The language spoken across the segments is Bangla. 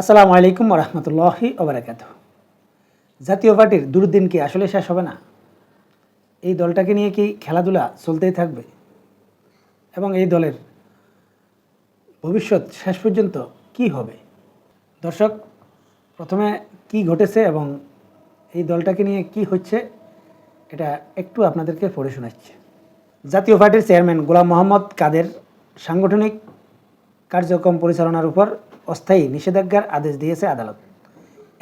আসসালামু আলাইকুম রহমতুল্লাহি ওবরাকাত জাতীয় পার্টির দুর্দিন কি আসলে শেষ হবে না? এই দলটাকে নিয়ে কি খেলাধুলা চলতেই থাকবে? এবং এই দলের ভবিষ্যৎ শেষ পর্যন্ত কি হবে? দর্শক, প্রথমে কি ঘটেছে এবং এই দলটাকে নিয়ে কি হচ্ছে, এটা একটু আপনাদেরকে পড়ে শোনাচ্ছি। জাতীয় পার্টির চেয়ারম্যান গোলাম মোহাম্মদ কাদের সাংগঠনিক কার্যক্রম পরিচালনার উপর অস্থায়ী নিষেধাজ্ঞার আদেশ দিয়েছে আদালত।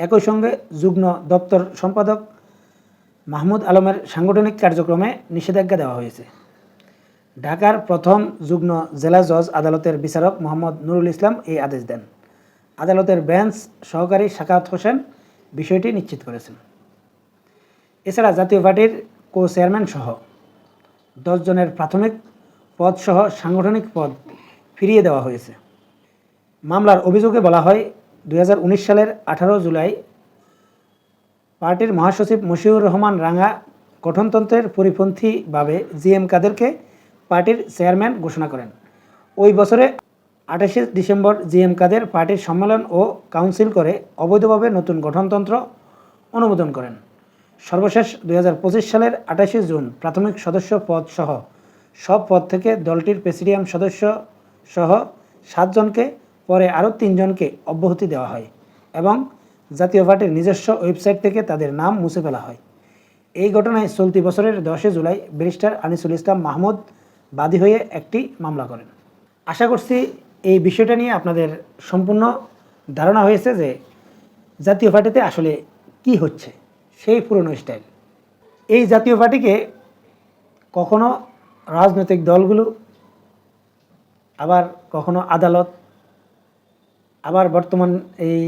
একই সঙ্গে যুগ্ম দপ্তর সম্পাদক মাহমুদ আলমের সাংগঠনিক কার্যক্রমে নিষেধাজ্ঞা দেওয়া হয়েছে। ঢাকার প্রথম যুগ্ম জেলা জজ আদালতের বিচারক মোহাম্মদ নুরুল ইসলাম এই আদেশ দেন। আদালতের বেঞ্চ সহকারী শাকাত হোসেন বিষয়টি নিশ্চিত করেছেন। এছাড়া জাতীয় পার্টির কো চেয়ারম্যান সহ দশজনের প্রাথমিক পদ সহ সাংগঠনিক পদ ফিরিয়ে দেওয়া হয়েছে। মামলার অভিযোগে বলা হয়, দুই হাজার উনিশ সালের আঠারো জুলাই পার্টির মহাসচিব মশিউর রহমান রাঙ্গা গঠনতন্ত্রের পরিপন্থীভাবে জি এম কাদেরকে পার্টির চেয়ারম্যান ঘোষণা করেন। ওই বছরে আঠাশে ডিসেম্বর জি এম কাদের পার্টির সম্মেলন ও কাউন্সিল করে অবৈধভাবে নতুন গঠনতন্ত্র অনুমোদন করেন। সর্বশেষ দু হাজার পঁচিশ সালের আঠাশে জুন প্রাথমিক সদস্য পদ সহ সব পদ থেকে দলটির প্রেসিডিয়াম সদস্য সহ সাতজনকে পরে আরও তিনজনকে অব্যাহতি দেওয়া হয় এবং জাতীয় পার্টির নিজস্ব ওয়েবসাইট থেকে তাদের নাম মুছে ফেলা হয়। এই ঘটনায় চলতি বছরের দশে জুলাই ব্যারিস্টার আনিসুল ইসলাম মাহমুদ বাদী হয়ে একটি মামলা করেন। আশা করছি এই বিষয়টা নিয়ে আপনাদের সম্পূর্ণ ধারণা হয়েছে যে জাতীয় পার্টিতে আসলে কি হচ্ছে, সেই পুরনো স্টাইল। এই জাতীয় পার্টিকে কখনো রাজনৈতিক দলগুলো, আবার কখনো আদালত আবার বর্তমান এই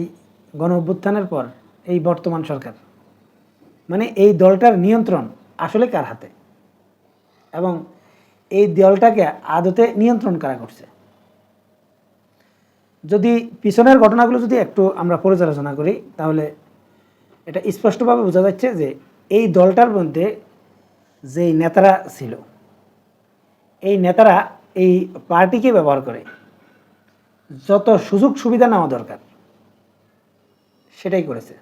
গণ অভ্যুত্থানের পর এই বর্তমান সরকার। মানে এই দলটার নিয়ন্ত্রণ আসলে কার হাতে? এবং এই দলটাকে আদতে নিয়ন্ত্রণ কারা করছে? যদি পিছনের ঘটনাগুলো যদি একটু আমরা পর্যালোচনা করি, তাহলে এটা স্পষ্টভাবে বোঝা যাচ্ছে যে এই দলটার মধ্যে যেই নেতারা ছিল, এই নেতারা এই পার্টিকে ব্যবহার করে যত সুযোগ সুবিধা নেওয়া দরকার, সেটাই করেছে।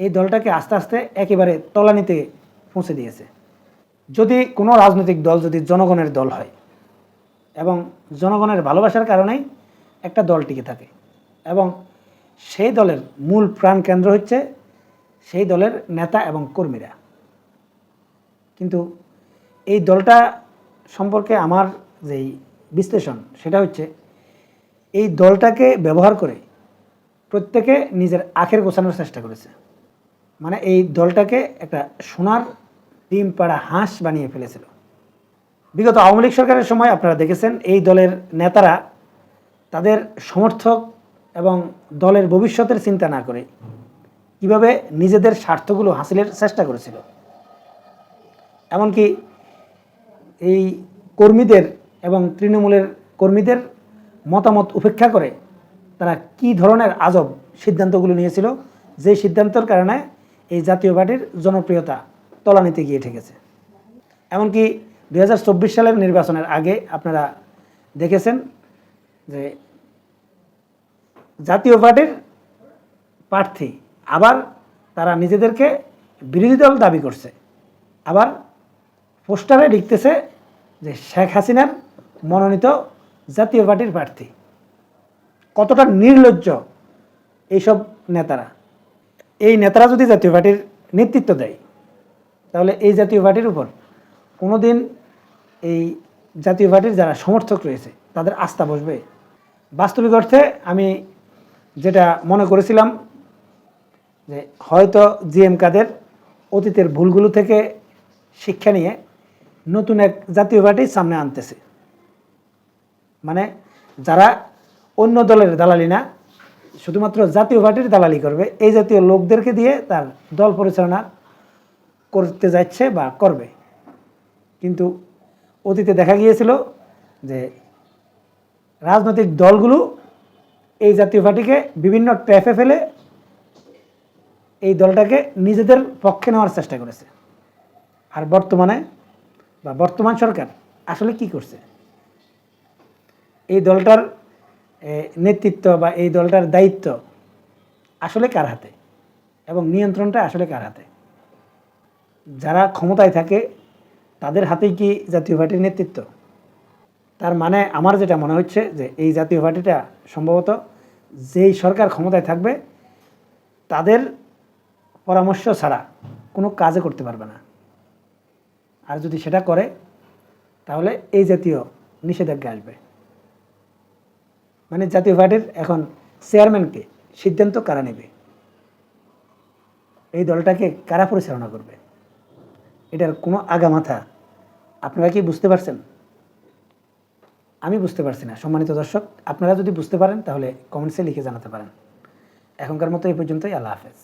এই দলটাকে আস্তে আস্তে একেবারে তলানিতে পৌঁছে দিয়েছে। যদি কোনো রাজনৈতিক দল, যদি জনগণের দল হয় এবং জনগণের ভালোবাসার কারণেই একটা দল টিকে থাকে এবং সেই দলের মূল প্রাণ কেন্দ্র হচ্ছে সেই দলের নেতা এবং কর্মীরা। কিন্তু এই দলটা সম্পর্কে আমার যেই বিশ্লেষণ, সেটা হচ্ছে এই দলটাকে ব্যবহার করে প্রত্যেকে নিজের আখের গোছানোর চেষ্টা করেছে। মানে এই দলটাকে একটা সোনার ডিম পাড়া হাঁস বানিয়ে ফেলেছিল। বিগত আওয়ামী লীগ সরকারের সময় আপনারা দেখেছেন, এই দলের নেতারা তাদের সমর্থক এবং দলের ভবিষ্যতের চিন্তা না করে কীভাবে নিজেদের স্বার্থগুলো হাসিলের চেষ্টা করেছিল। এমনকি এই কর্মীদের এবং তৃণমূলের কর্মীদের মতামত উপেক্ষা করে তারা কি ধরনের আজব সিদ্ধান্তগুলো নিয়েছিল, যে সিদ্ধান্তের কারণে এই জাতীয় পার্টির জনপ্রিয়তা তলানিতে গিয়ে ঠেকেছে। এমনকি চব্বিশ সালের নির্বাচনের আগে আপনারা দেখেছেন যে জাতীয় পার্টির প্রার্থী আবার তারা নিজেদেরকে বিরোধী দল দাবি করছে। আবার পোস্টারে লিখতেছে যে শেখ হাসিনার মনোনীত জাতীয় পার্টির প্রার্থী। কতটা নির্লজ্জ এইসব নেতারা। এই নেতারা যদি জাতীয় পার্টির নেতৃত্ব দেয়, তাহলে এই জাতীয় পার্টির উপর কোনো দিন এই জাতীয় পার্টির যারা সমর্থক রয়েছে, তাদের আস্থা বসবে। বাস্তবিক অর্থে আমি যেটা মনে করেছিলাম যে হয়তো জি এম কাদের অতীতের ভুলগুলো থেকে শিক্ষা নিয়ে নতুন এক জাতীয় পার্টি সামনে আনতেছে। মানে যারা অন্য দলের দালালি না, শুধুমাত্র জাতীয় পার্টির দালালি করবে, এই জাতীয় লোকদেরকে দিয়ে তার দল পরিচালনা করতে যাচ্ছে বা করবে। কিন্তু অতীতে দেখা গিয়েছিল যে রাজনৈতিক দলগুলো এই জাতীয় পার্টিকে বিভিন্ন ট্র্যাপে ফেলে এই দলটাকে নিজেদের পক্ষে নেওয়ার চেষ্টা করেছে। আর বর্তমানে বা বর্তমান সরকার আসলে কি করছে? এই দলটার নেতৃত্ব বা এই দলটার দায়িত্ব আসলে কার হাতে? এবং নিয়ন্ত্রণটা আসলে কার হাতে? যারা ক্ষমতায় থাকে, তাদের হাতেই কি জাতীয় পার্টির নেতৃত্ব? তার মানে আমার যেটা মনে হচ্ছে যে এই জাতীয় পার্টিটা সম্ভবত যেই সরকার ক্ষমতায় থাকবে, তাদের পরামর্শ ছাড়া কোনো কাজে করতে পারবে না। আর যদি সেটা করে, তাহলে এই জাতীয় নিষেধাজ্ঞা আসবে। মানে জাতীয় পার্টির এখন চেয়ারম্যানকে সিদ্ধান্ত কারা নেবে? এই দলটাকে কারা পরিচালনা করবে? এটার কোনো আগামাথা আপনারা কি বুঝতে পারছেন? আমি বুঝতে পারছি না, সম্মানিত দর্শক, আপনারা যদি বুঝতে পারেন তাহলে কমেন্টসে লিখে জানাতে পারেন। এখনকার মতো এই পর্যন্তই, আল্লাহ হাফেজ।